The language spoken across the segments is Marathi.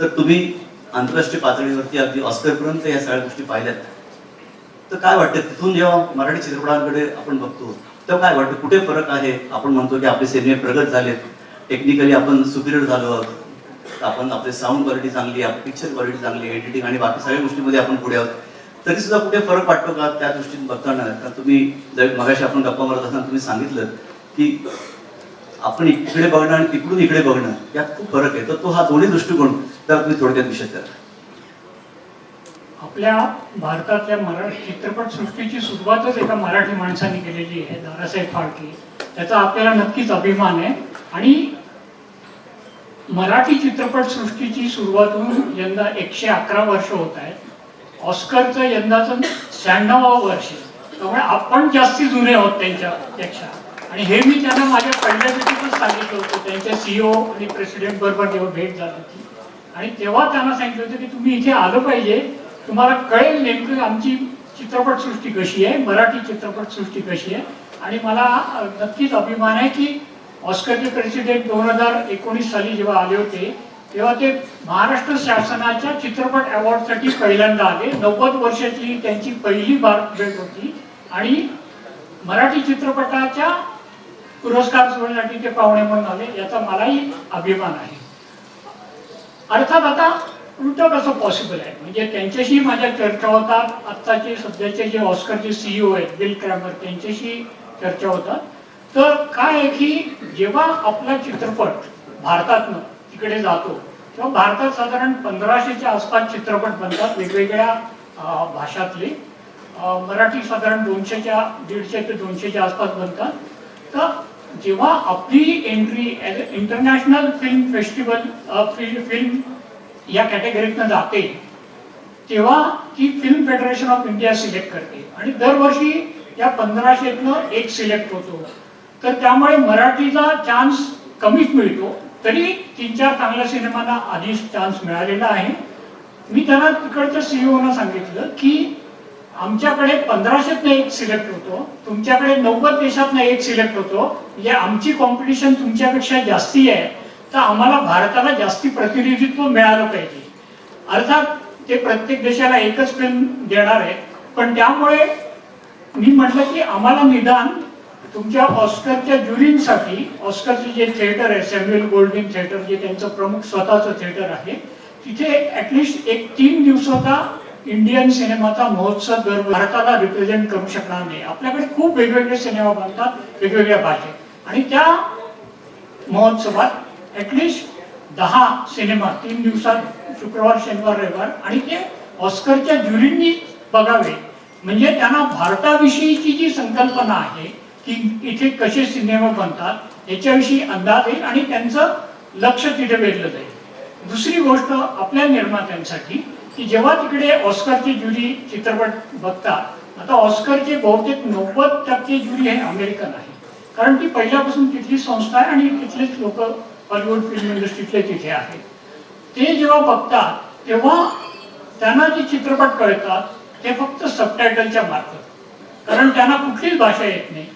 तर तुम्ही आंतरराष्ट्रीय पातळीवरती अगदी ऑस्करपर्यंत या सगळ्या गोष्टी पाहिल्यात. तर काय वाटतं तिथून जेव्हा मराठी चित्रपटांकडे आपण बघतो तेव्हा काय वाटतं कुठे फरक आहे? आपण म्हणतो की आपले सिनेमे प्रगत झालेत. टेक्निकली आपण सुपिरियर झालो आहोत. आपण आपले साऊंड क्वालिटी चांगली आहे पिक्चर क्वालिटी चांगली एडिटिंग आणि बाकी सगळ्या गोष्टींमध्ये आपण पुढे आहोत. तरी सुद्धा कुठे फरक वाटतो का त्या दृष्टीने बघताना? तर तुम्ही जर मगाशी आपण गप्पा मारत असताना तुम्ही सांगितलं की आपण इकडे बघणं आणि तिकडून इकडे बघणं यात खूप फरक आहे. तर तो हा दोन्ही दृष्टिकोन तर तुम्ही थोडक्यात विषय करा. आपल्या भारतातल्या मराठी चित्रपट सृष्टीची सुरुवातच एका मराठी माणसाने केलेली आहे दादासाहेब फाळके. त्याचा आपल्याला नक्कीच अभिमान आहे. आणि मराठी चित्रपट सृष्टीची सुरुवात होऊन यंदा एकशे अकरा वर्ष होत आहेत. ऑस्करचं यंदाचं शहाण्णवावं वर्ष. त्यामुळे आपण जास्ती जुने आहोत त्यांच्यापेक्षा. आणि हे मी त्यांना माझ्या पहिल्या सांगितलं होतं. त्यांच्या सीईओ आणि प्रेसिडेंट बरोबर जेव्हा भेट झाली होती आणि तेव्हा त्यांना सांगितलं होतं की तुम्ही इथे आलं पाहिजे. तुम्हाला कळेल नेमकं आमची चित्रपटसृष्टी कशी आहे मराठी चित्रपटसृष्टी कशी आहे. आणि मला नक्कीच अभिमान आहे की ऑस्करचे प्रेसिडेंट दोन हजार एकोणीस साली जेव्हा आले होते तेव्हा ते महाराष्ट्र शासनाच्या चित्रपट अवॉर्डसाठी पहिल्यांदा आले. नव्वद वर्षाची त्यांची पहिली भारत भेट होती. आणि मराठी चित्रपटाच्या पुरस्कार सोहळ्यासाठी ते पाहुणे म्हणून आले. याचा मलाही अभिमान आहे. अर्थात आता उलटं कसं पॉसिबल आहे? म्हणजे त्यांच्याशी माझ्या चर्चा होतात आत्ताचे सध्याचे जे ऑस्करचे सीईओ आहेत बिल क्रॅमर त्यांच्याशी चर्चा होतात तर काय आहे की जेव्हा आपला चित्रपट भारतातनं तिकडे जातो तेव्हा भारतात साधारण पंधराशेच्या आसपास चित्रपट बनतात वेगवेगळ्या भाषातले. मराठी साधारण दोनशेच्या दीडशे ते दोनशेच्या आसपास बनतात. तर जेव्हा आपली entry international film festival film या कॅटेगरीतनं जाते तेव्हा ती film federation of India select करते. आणि दरवर्षी या पंधराशेतनं एक सिलेक्ट होतो. तर त्यामुळे मराठीचा चान्स कमीच मिळतो. तरी तीन चार चांगल्या सिनेमांना आधीच चान्स मिळालेला आहे. मी त्यांना तिकडच्या सीईओना सांगितलं की आमच्याकडे पंधराशेतनं एक सिलेक्ट होतो. तुमच्याकडे नव्वद देशातनं एक सिलेक्ट होतो. म्हणजे आमची कॉम्पिटिशन तुमच्यापेक्षा जास्ती आहे. तर आम्हाला भारताला जास्ती प्रतिनिधित्व मिळालं पाहिजे. अर्थात ते प्रत्येक देशाला एकच फिल्म देणार आहे. पण त्यामुळे मी म्हटलं की आम्हाला निदान तुमच्या ऑस्करच्या ज्युरींसाठी ऑस्करचे जे थिएटर आहे सॅम्युअल गोल्डिन थिएटर जे त्यांचं प्रमुख स्वतःचं थिएटर आहे तिथे ॲटलिस्ट एक तीन दिवसाचा इंडियन सिनेमाचा महोत्सव दर भारताला रिप्रेझेंट करू शकणार नाही. आपल्याकडे खूप वेगवेगळे सिनेमा बनतात वेगवेगळ्या भाषेत. आणि त्या महोत्सवात ऍटलिस्ट दहा सिनेमा तीन दिवसात शुक्रवार शनिवार रविवार आणि ते ऑस्करच्या ज्युरींनी बघावे. म्हणजे त्यांना भारताविषयीची जी संकल्पना आहे की इथे कसे सिनेमा बनतात याच्याविषयी अंदाज येईल आणि त्यांचं लक्ष तिथे वेधलं जाईल. दुसरी गोष्ट आपल्या निर्मात्यांसाठी की जेव्हा तिकडे ऑस्करची ज्युरी चित्रपट बघतात आता ऑस्करचे बहुतेक नव्वद टक्के ज्युरी हे अमेरिकन आहे. कारण ती पहिल्यापासून तिथली संस्था आहे आणि तिथलेच लोक हॉलिवूड फिल्म इंडस्ट्रीतले तिथे आहेत. ते जेव्हा बघतात तेव्हा त्यांना जे चित्रपट कळतात ते फक्त सबटायटलच्या मार्फत. कारण त्यांना कुठलीच भाषा येत नाही.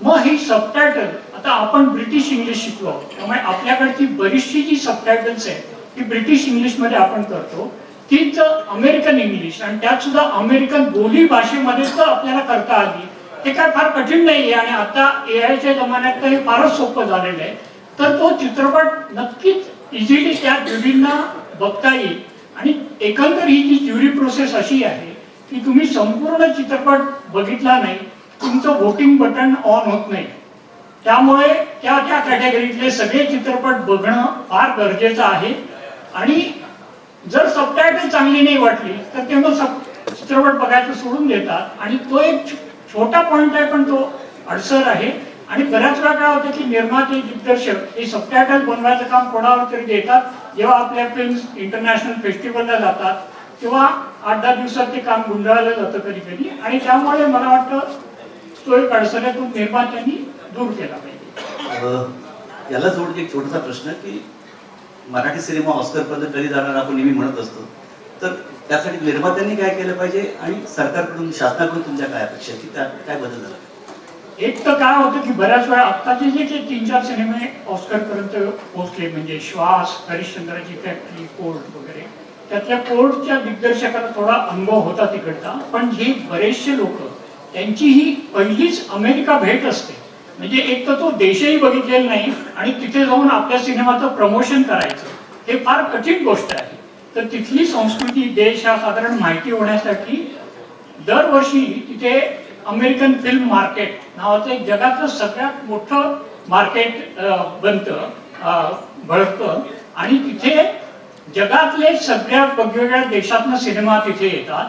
मग ही सबटायटल आता आपण ब्रिटिश इंग्लिश शिकलो त्यामुळे आपल्याकडची बरीचशी जी सबटायटल्स आहेत ती ब्रिटिश इंग्लिशमध्ये आपण करतो. तीच अमेरिकन इंग्लिश आणि त्यात सुद्धा अमेरिकन बोली भाषेमध्ये जर आपल्याला करता आली. ते काय फार कठीण नाही आहे आणि आता ए आयच्या जमान्यात तर हे फारच सोपं झालेलं आहे. तर तो चित्रपट नक्कीच इझिली त्या ज्युरींना बघता येईल. आणि एकंदर ही जी ज्युरी प्रोसेस अशी आहे की तुम्ही संपूर्ण चित्रपट बघितला नाही तुमचं वोटिंग बटन ऑन होत नाही. त्यामुळे त्या त्या कॅटेगरीतले सगळे चित्रपट बघणं फार गरजेचं आहे. आणि जर सबटायटल चांगली नाही वाटली तर ते मग सब चित्रपट बघायचं सोडून देतात. आणि तो एक छोटा पॉइंट आहे पण तो अडसर आहे. आणि बऱ्याच वेळा काय होतं की निर्माते दिग्दर्शक हे सबटायटल बनवायचं काम कोणावर तरी देतात. जेव्हा आपल्या फिल्म इंटरनॅशनल फेस्टिवलला जातात तेव्हा आठ दहा दिवसात ते काम गुंडाळलं जातं कधी कधी. आणि त्यामुळे मला वाटतं तो एक अडसर आहे तो निर्मात्यांनी दूर केला पाहिजे. याला जोड एक छोटासा प्रश्न की मराठी सिनेमा ऑस्करपर्यंत कधी जाणार आपण नेहमी म्हणत असतो. तर त्यासाठी निर्मात्यांनी काय केलं पाहिजे आणि सरकारकडून शासनाकडून तुमच्या काय अपेक्षा की त्या काय बदल झाला? एक तर काय होतं की बऱ्याच वेळा आत्ताचे जे जे तीन चार सिनेमे ऑस्करपर्यंत पोहोचले म्हणजे श्वास हरिश्चंद्राची फॅक्टरी कोर्ट वगैरे त्यातल्या कोर्टच्या दिग्दर्शकाला थोडा अनुभव होता तिकडचा. पण हे बरेचसे लोक त्यांची ही पहिलीच अमेरिका भेट असते. म्हणजे एक तर तो देशही बघितलेला नाही आणि तिथे जाऊन आपल्या सिनेमाचं प्रमोशन करायचं हे फार कठीण गोष्ट आहे. तर तिथली संस्कृती देश हा साधारण माहिती होण्यासाठी दरवर्षी तिथे अमेरिकन फिल्म मार्केट नावाचं एक जगातलं सगळ्यात मोठं मार्केट बनतं अ, भरतं आणि तिथे जगातले सगळ्या वेगवेगळ्या देशातनं सिनेमा तिथे येतात.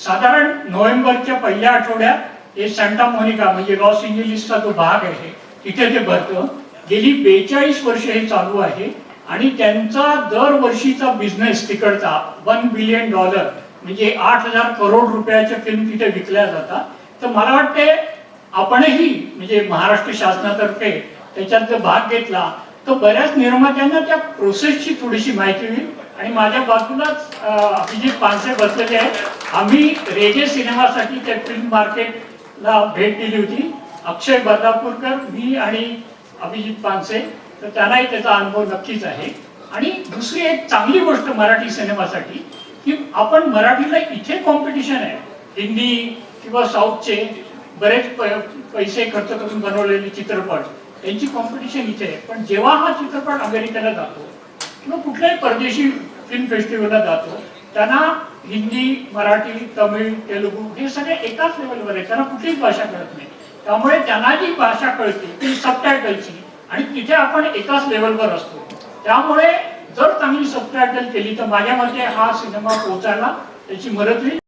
साधारण नोव्हेंबरच्या पहिल्या आठवड्यात हे सांता मोनिका म्हणजे लॉस एंजेलिसचा जो भाग आहे तिथे ते भरतं. गेली बेचाळीस वर्ष हे चालू आहे आणि त्यांचा दरवर्षीचा बिझनेस तिकडचा वन बिलियन डॉलर म्हणजे आठ हजार करोड रुपयाच्या फिल्म तिथे विकल्या जातात. तर मला वाटते आपणही म्हणजे महाराष्ट्र शासनातर्फे त्याच्यात जर भाग घेतला तर बऱ्याच निर्मात्यांना त्या प्रोसेसची थोडीशी माहिती होईल. आणि माझ्या बाजूलाच अभिजित पानसे बसलेले आहेत. आम्ही रेगे सिनेमासाठी त्या फिल्म ला भेट दिली होती. अक्षय बर्दापूरकर मी आणि अभिजित पानसे. तर त्यांनाही त्याचा अनुभव नक्कीच आहे. आणि दुसरी एक चांगली गोष्ट मराठी सिनेमासाठी की आपण मराठीला इथे कॉम्पिटिशन आहे. हिंदी किंवा साऊथचे बरेच पैसे खर्च करून बनवलेले चित्रपट त्यांची कॉम्पिटिशन इथे आहे. पण जेव्हा हा चित्रपट अमेरिकेला जातो किंवा कुठल्याही परदेशी फिल्म फेस्टिवलला जातो त्यांना हिंदी मराठी तमिळ तेलुगू हे सगळे एकाच लेवलवर आहे त्यांना कुठलीच भाषा कळत नाही. त्यामुळे त्यांना जी भाषा कळते ती सबटायटलची आणि तिथे आपण एकाच लेवलवर असतो. त्यामुळे जर चांगली सबटायटल केली तर माझ्या मते हा सिनेमा पोहोचायला त्याची मदत होईल.